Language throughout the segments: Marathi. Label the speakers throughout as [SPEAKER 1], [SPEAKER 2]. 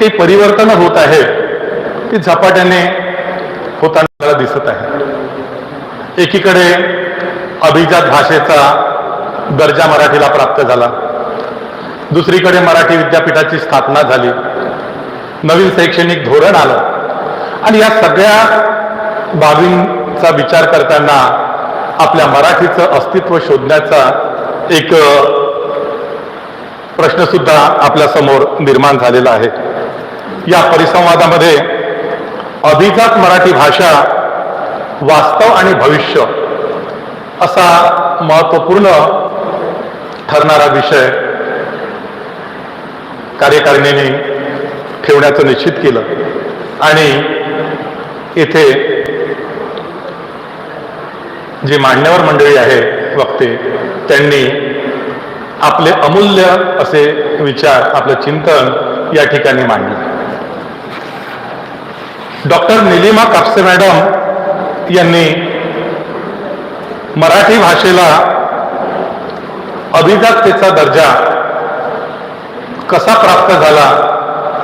[SPEAKER 1] ते परिवर्तन होत आहे ती झपाट्याने होताना दिसत आहे. एकीकडे अभिजात भाषेचा दर्जा मराठीला प्राप्त झाला. दुसरीकडे मराठी विद्यापीठाची स्थापना झाली. नवीन शैक्षणिक धोरण आलं. आणि या सगळ्या बाबींचा विचार करताना आपल्या मराठीचं अस्तित्व शोधण्याचा एक प्रश्नसुद्धा आपल्यासमोर निर्माण झालेला आहे. या परिसंवादामध्ये अभिजात मराठी भाषा वास्तव आणि भविष्य असा महत्त्वपूर्ण ठरणारा विषय कार्यकारिणीने ठेवण्याचं निश्चित केलं. आणि इथे जे मान्यवर मंडळी आहे वक्ते त्यांनी आपले अमूल्य असे विचार आपलं चिंतन या ठिकाणी मांडले. डॉक्टर निलिमा कापसे मॅडम यांनी मराठी भाषेला अभिजाततेचा दर्जा कसा प्राप्त झाला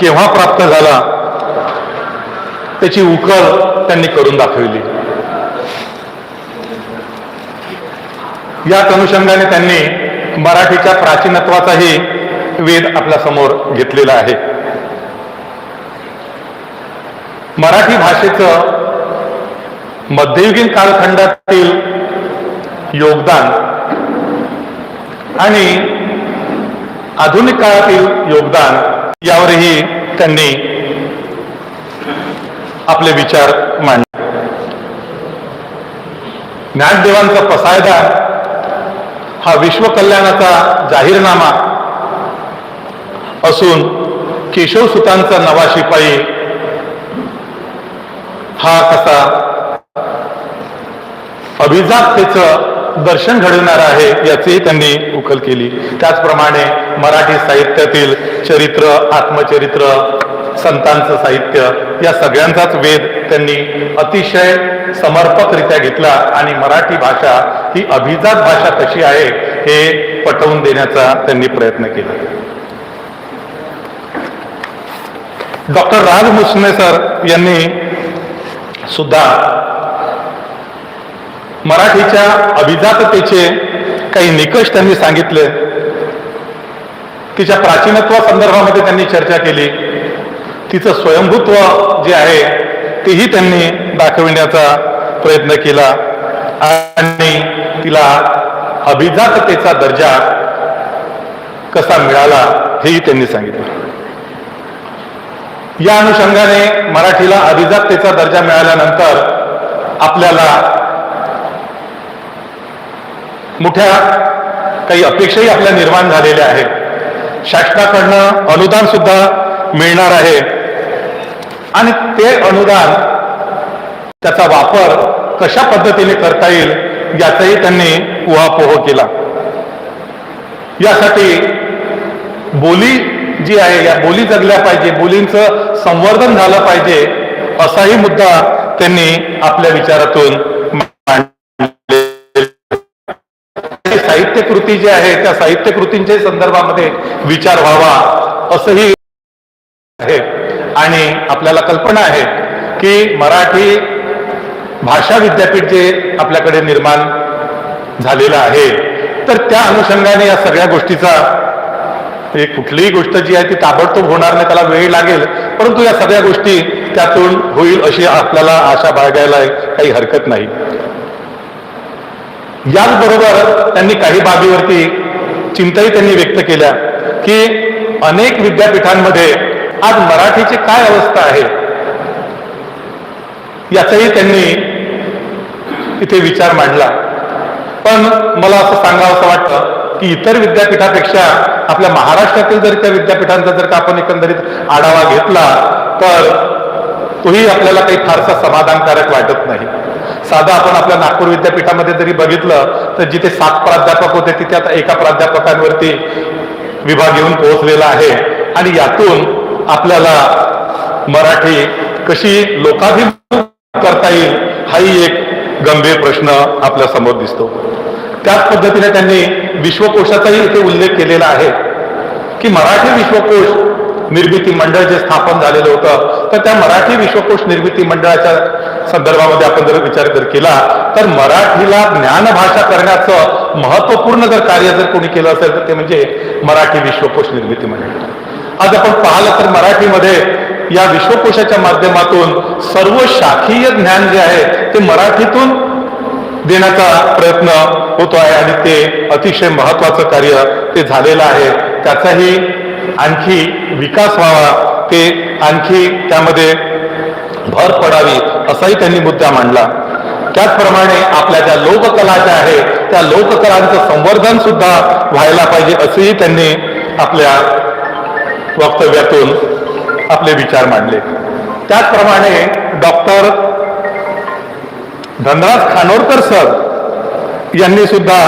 [SPEAKER 1] केव्हा प्राप्त झाला त्याची उकल त्यांनी करून दाखविली. याच अनुषंगाने त्यांनी मराठीच्या प्राचीनत्वाचाही वेध आपल्यासमोर घेतलेला आहे. मराठी भाषेचं मध्ययुगीन कालखंडातील योगदान आणि आधुनिक काळातील योगदान यावरही त्यांनी आपले विचार मांडले. ज्ञानदेवांचा पसायदा हा विश्वकल्याणाचा जाहीरनामा असून केशवसुतांचा नवा शिपाई हा कसा अभिजाततेचं दर्शन घडवणार आहे याचीही त्यांनी उकल केली. त्याचप्रमाणे मराठी साहित्यातील चरित्र आत्मचरित्र संतांचं साहित्य या सगळ्यांचाच वेध त्यांनी अतिशय समर्पकरित्या घेतला आणि मराठी भाषा ही अभिजात भाषा कशी आहे हे पटवून देण्याचा त्यांनी प्रयत्न केला. डॉक्टर राज मुसने सर यांनी सुद्धा मराठीच्या अभिजाततेचे काही निकष त्यांनी सांगितले. तिच्या प्राचीनत्वा संदर्भामध्ये त्यांनी चर्चा केली. तिचं स्वयंभूत्व जे आहे तेही त्यांनी दाखविण्याचा प्रयत्न केला. आणि तिला अभिजाततेचा दर्जा कसा मिळाला हेही त्यांनी सांगितलं. या अनुषंगाने मराठीला अभिजाततेचा दर्जा मिळाल्यानंतर आपल्याला मोठ्या काही अपेक्षाही आपल्या निर्माण झालेल्या आहेत. शासनाकडनं अनुदान सुद्धा मिळणार आहे. आणि ते अनुदान त्याचा वापर कशा पद्धतीने करता येईल याचाही त्यांनी उहापोह केला. यासाठी बोली जी आहे या बोली जगल्या पाहिजे बोलींचं संवर्धन झालं पाहिजे असाही मुद्दा त्यांनी आपल्या विचारातून साहित्य कृती जी आहे त्या साहित्य कृतींच्या संदर्भामध्ये विचार व्हावा असंही आहे. आणि आपल्याला कल्पना आहे की मराठी भाषा विद्यापीठ जे आपल्याकडे निर्माण झालेलं आहे तर त्या अनुषंगाने या सगळ्या गोष्टीचा एक कुठलीही गोष्ट जी आहे ती ताबडतोब होणार नाही त्याला वेळ लागेल. परंतु या सगळ्या गोष्टी त्यातून होईल अशी आपल्याला आशा बाळगायला काही हरकत नाही. याचबरोबर त्यांनी काही बाबीवरती चिंताही त्यांनी व्यक्त केल्या की अनेक विद्यापीठांमध्ये आज मराठीची काय अवस्था आहे? याचाही त्यांनी इथे विचार मांडला. पण मला असं सांगावं असं वाटतं की इतर विद्यापीठापेक्षा आपल्या महाराष्ट्रातील जर त्या विद्यापीठांचा जर का आपण एकंदरीत आढावा घेतला तर तोही आपल्याला काही फारसा समाधानकारक वाटत नाही. साधा आपण आपल्या नागपूर विद्यापीठामध्ये जरी बघितलं तर जिथे सात प्राध्यापक होते तिथे आता एका प्राध्यापकांवरती विभाग येऊन पोहोचलेला आहे. आणि यातून आपल्याला मराठी कशी लोकाभिमुख करता येईल हाही एक गंभीर प्रश्न आपल्यासमोर दिसतो. त्याच पद्धतीने त्यांनी विश्वकोशाचाही इथे उल्लेख केलेला आहे की मराठी विश्वकोश निर्मिती मंडळ जे स्थापन झालेलं होतं तर त्या मराठी विश्वकोश निर्मिती मंडळाच्या संदर्भामध्ये आपण जर विचार जर केला तर मराठीला ज्ञानभाषा करण्याचं महत्त्वपूर्ण जर कार्य जर कोणी केलं असेल तर ते म्हणजे मराठी विश्वकोश निर्मिती मंडळ. आज आपण पाहिलं तर मराठीमध्ये या विश्वकोशाच्या माध्यमातून सर्व शाखीय ज्ञान जे आहे ते मराठीतून देण्याचा प्रयत्न होतो आहे आणि ते अतिशय महत्वाचं कार्य ते झालेलं आहे. त्याचाही आणखी विकास व्हावा ते आणखी त्यामध्ये भर पडावी असाही त्यांनी मुद्दा मांडला. त्याचप्रमाणे आपल्या ज्या लोककला ज्या आहे त्या लोककलांचं संवर्धन सुद्धा व्हायला पाहिजे असेही त्यांनी आपल्या वक्तव्यातून आपले विचार मांडले. त्याचप्रमाणे डॉक्टर धनराज खानोरकर सर यांनी सुद्धा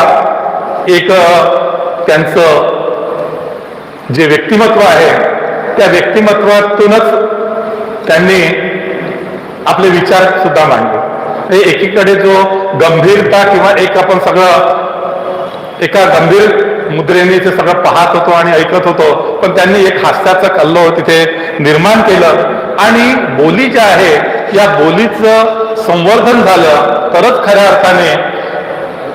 [SPEAKER 1] एक त्यांचं जे व्यक्तिमत्व आहे त्या व्यक्तिमत्वातूनच त्यांनी आपले विचार सुद्धा मांडले. हे एकीकडे जो गंभीरता किंवा एक आपण सगळं एका गंभीर मुद्रेने ते सगळं पाहत होतो आणि ऐकत होतो पण त्यांनी एक हास्याचं कल्लो तिथे निर्माण केलं. आणि बोली ज्या आहे या बोलीचं संवर्धन झालं तरच खऱ्या अर्थाने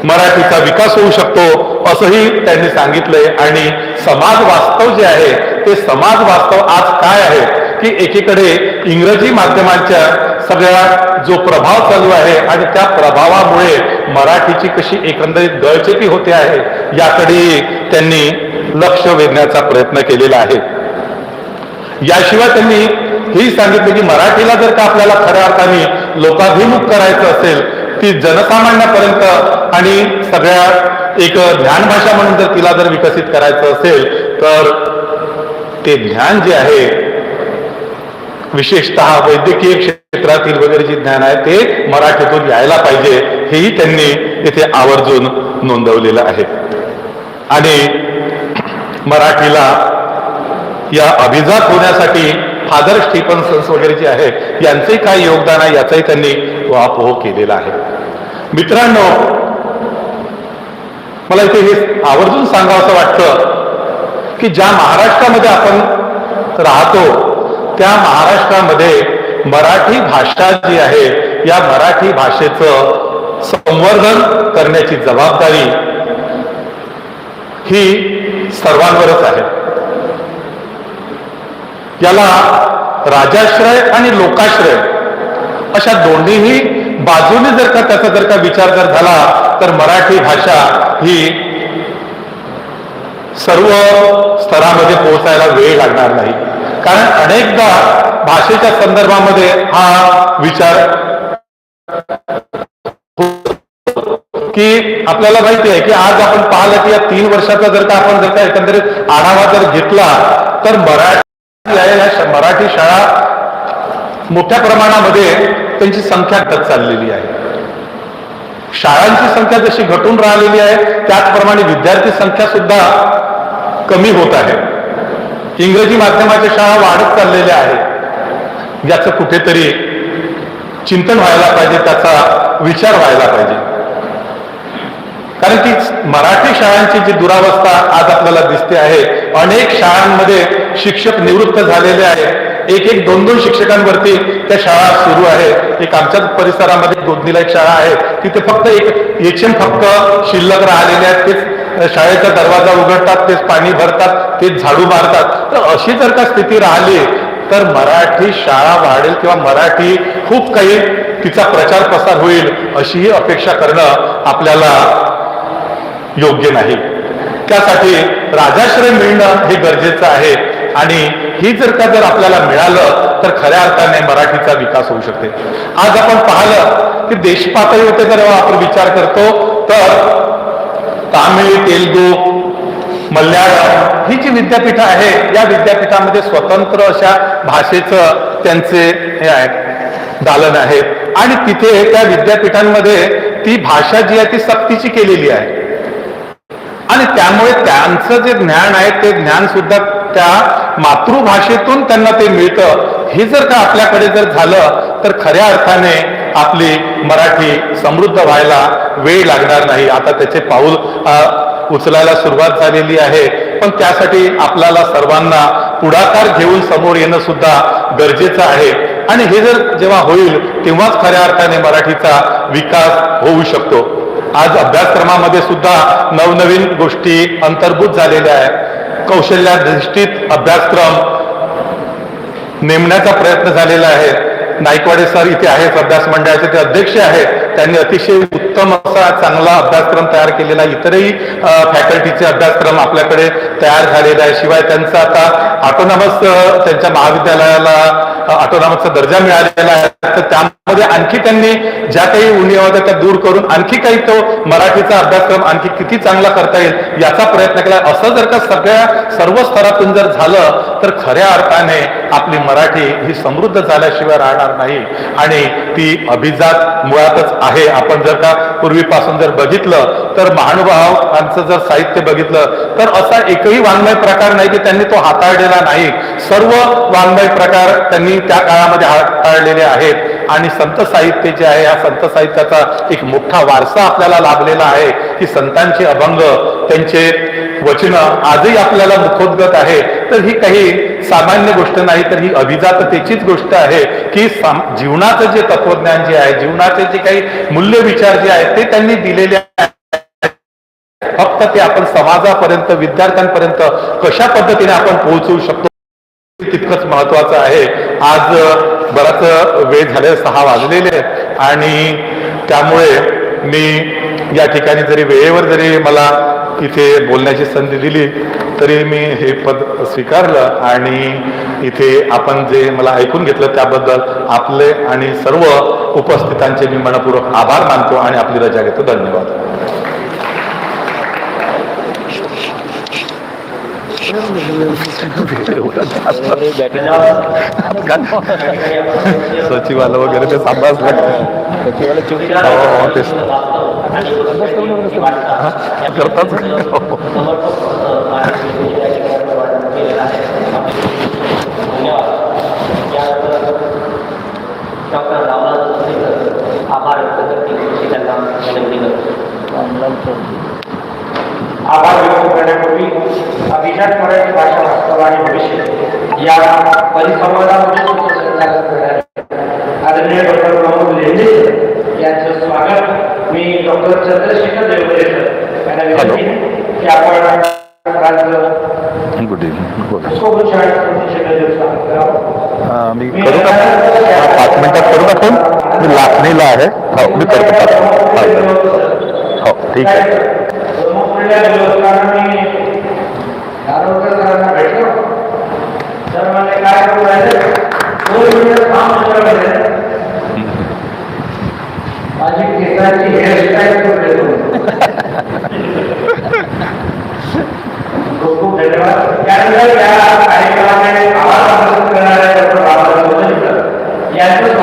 [SPEAKER 1] मराठीचा विकास होऊ शकतो असंही त्यांनी सांगितलंय. आणि समाज वास्तव जे आहे ते समाज वास्तव आज काय आहे की एकीकडे इंग्रजी माध्यमांच्या सगळ्या जो प्रभाव चालू आहे आणि त्या प्रभावामुळे मराठीची कशी एकंदरीत गळचेपी होते आहे याकडे त्यांनी लक्ष वेधण्याचा प्रयत्न केलेला आहे. याशिवाय त्यांनी ही सांगितलं की मराठीला जर का आपल्याला खऱ्या अर्थाने लोकाभिमुख करायचं असेल ती जनसामान्यापर्यंत आणि सगळ्या एक ज्ञानभाषा म्हणून जर तिला जर विकसित करायचं असेल तर ते ज्ञान जे आहे विशेषतः वैद्यकीय क्षेत्रातील वगैरे जे ज्ञान आहे ते मराठीतून यायला पाहिजे हेही त्यांनी येथे आवर्जून नोंदवलेलं आहे. आणि मराठीला या अभिजात होण्यासाठी फादर स्टीफन्सन्स वगैरे जे आहेत यांचे काय योगदान आहे याचाही त्यांनी वापोह केलेला आहे. मित्रांनो मला इथे हे आवर्जून सांगावं असं वाटतं की ज्या महाराष्ट्रामध्ये आपण राहतो त्या महाराष्ट्रामध्ये मराठी भाषा जी आहे या मराठी भाषेचं संवर्धन करण्याची जबाबदारी ही सर्वांवरच आहे. याला राजाश्रय आणि लोकाश्रय अशा दोन्हीही बाजूने जर का त्याचा जर का विचार जर झाला तर मराठी भाषा ही सर्व स्तरामध्ये पोहोचायला वेळ लागणार नाही. कारण अनेकदा भाषेच्या संदर्भामध्ये हा विचार की आपल्याला माहिती आहे की आज आपण पाहिलं की या तीन वर्षाचा जर का आपण जर का एकंदरीत आढावा जर घेतला तर मराठी मराठी शाळा मोठ्या प्रमाणामध्ये त्यांची संख्या घटत चाललेली आहे. शाळांची संख्या जशी घटून राहिलेली आहे त्याचप्रमाणे विद्यार्थी संख्या सुद्धा कमी होत आहे. इंग्रजी माध्यमाच्या शाळा वाढत चाललेल्या आहेत. याचं कुठेतरी चिंतन व्हायला पाहिजे त्याचा विचार व्हायला पाहिजे. कारण की मराठी शाळांची जी दुरावस्था आज आपल्याला दिसते आहे अनेक शाळांमध्ये शिक्षक निवृत्त झालेले आहेत. एक एक दोन दोन शिक्षकांवरती त्या शाळा सुरू आहेत एक आमच्याच परिसरामध्ये दोन्हीला एक शाळा आहे. तिथे फक्त एक एचएम फक्त शिल्लक राहिलेले आहेत तेच शाळेचा दरवाजा उघडतात तेच पाणी भरतात तेच झाडू मारतात. तर अशी जर का स्थिती राहिली तर मराठी शाळा वाढेल किंवा मराठी खूप काही तिचा प्रचार प्रसार होईल अशीही अपेक्षा करणं आपल्याला योग्य नाही. त्यासाठी राजाश्रय मिळणं हे गरजेचं आहे. आणि ही जर का जर आपल्याला मिळालं तर खऱ्या अर्थाने मराठीचा विकास होऊ शकते. आज आपण पाहिलं की देश पातळीवरती जर आपण विचार करतो तर तामिळ तेलगू मल्याळम ही जी विद्यापीठं आहे या विद्यापीठामध्ये स्वतंत्र अशा भाषेचं त्यांचे हे आहे दालन आहे. आणि तिथे त्या विद्यापीठांमध्ये ती भाषा जी आहे ती सक्तीची केलेली आहे. आणि त्यामुळे त्यांचं जे ज्ञान आहे ते ज्ञान सुद्धा त्या मातृभाषेतून त्यांना ते मिळतं. हे जर का आपल्याकडे जर झालं तर खऱ्या अर्थाने आपली मराठी समृद्ध व्हायला वेळ लागणार नाही. आता त्याचे पाऊल उचलायला सुरुवात झालेली आहे. पण त्यासाठी आपल्याला सर्वांना पुढाकार घेऊन समोर येणं सुद्धा गरजेचं आहे. आणि हे जर जेव्हा होईल तेव्हाच खऱ्या अर्थाने मराठीचा विकास होऊ शकतो. आज अभ्यासक्रमामध्ये सुद्धा नवनवीन गोष्टी अंतर्भूत झालेल्या आहेत. कौशल्याधिष्ठित अभ्यासक्रम नेमण्याचा प्रयत्न झालेला आहे. नाईकवाडे सर इथे आहेत अभ्यास मंडळाचे ते अध्यक्ष आहेत. त्यांनी अतिशय उत्तम असा चांगला अभ्यासक्रम तयार केलेला इतरही फॅकल्टीचे अभ्यासक्रम आपल्याकडे तयार झालेले आहे शिवाय त्यांचा आता ऑटोनॉमस त्यांच्या महाविद्यालयाला ऑटोनॉमसचा दर्जा मिळालेला आहे. तर त्यामध्ये आणखी त्यांनी ज्या काही उणीवा होत्या त्या दूर करून आणखी काही तो मराठीचा अभ्यासक्रम आणखी किती चांगला करता येईल याचा प्रयत्न केला. असं जर का सगळ्या सर्व स्तरातून जर झालं तर खऱ्या अर्थाने आपली मराठी ही समृद्ध झाल्याशिवाय राहणार नाही. आणि ती अभिजात मुळातच आहे. आपण जर का पूर्वीपासून जर बघितलं तर महानुभावांचं जर साहित्य बघितलं तर असा एकही वाङ्मय प्रकार नाही की त्यांनी तो हाताळलेला नाही. सर्व वाङ्मय प्रकार त्यांनी त्या काळामध्ये हाताळलेले आहेत. आणि संत साहित्य जे आहे या संत साहित्याचा एक मोठा वारसा आपल्याला लाभलेला आहे. की संतांचे अभंग त्यांचे वचन आजही आपल्याला मुखोद्गत आहे. तर ही काही सामान्य गोष्ट नाही तर ही अभिजाततेचीच गोष्ट आहे की जीवनाचं जे तत्वज्ञान जे आहे जीवनाचे जे काही मूल्य विचार जे आहेत ते त्यांनी दिलेले फक्त ते आपण समाजापर्यंत विद्यार्थ्यांपर्यंत कशा पद्धतीने आपण पोहोचवू शकतो तितकंच महत्वाचं आहे. आज बराच वेळ झाले सहा वाजलेले आणि त्यामुळे मी या ठिकाणी जरी वेळेवर जरी मला इथे बोलण्याची संधी दिली तरी मी हे पद स्वीकारलं आणि इथे आपण जे मला ऐकून घेतलं त्याबद्दल आपले आणि सर्व उपस्थितांचे मी मनपूर्वक आभार मानतो आणि आपली रजा घेतो. धन्यवाद. सचिवाला वगैरे ते सांभाळच लागतं हो. हा, करताच
[SPEAKER 2] डॉक्टर आभार व्यक्त करतील त्यांना विनंती करतो
[SPEAKER 3] आभार व्यक्त करण्यापूर्वी अभिजात मराठी भाषा वास्तव आणि भविष्य या परिसंवादामध्ये सूत्रसंचालन करणारे आदरणीय डॉक्टर प्रमोद लेंडे सर यांचं स्वागत। मी डॉक्टर चंद्रशेखर देवरे सर यांना विनंती की आपण
[SPEAKER 1] गुड इव्हनिंग बोला
[SPEAKER 3] सोबत शाळेत चंद्रशेखर स्वागत करावं
[SPEAKER 1] हा, मी करू का पाच मिनिटात करू का फ़ोन मी लाखणीला आहे हो। मी करतो हो। ठीक आहे
[SPEAKER 3] प्रमुखल्या देवस्थानाने दारोडकर सरांना भेटलो सर म्हणजे काय करू राहिले दोन मिनिटं थांब म्हटलं माझी केसाची हेअरस्टाईल करून देतो खूप खूप धन्यवाद. त्यानंतर या कार्यक्रमाने आभार करणाऱ्या डॉक्टर बाबासाहेब यांचं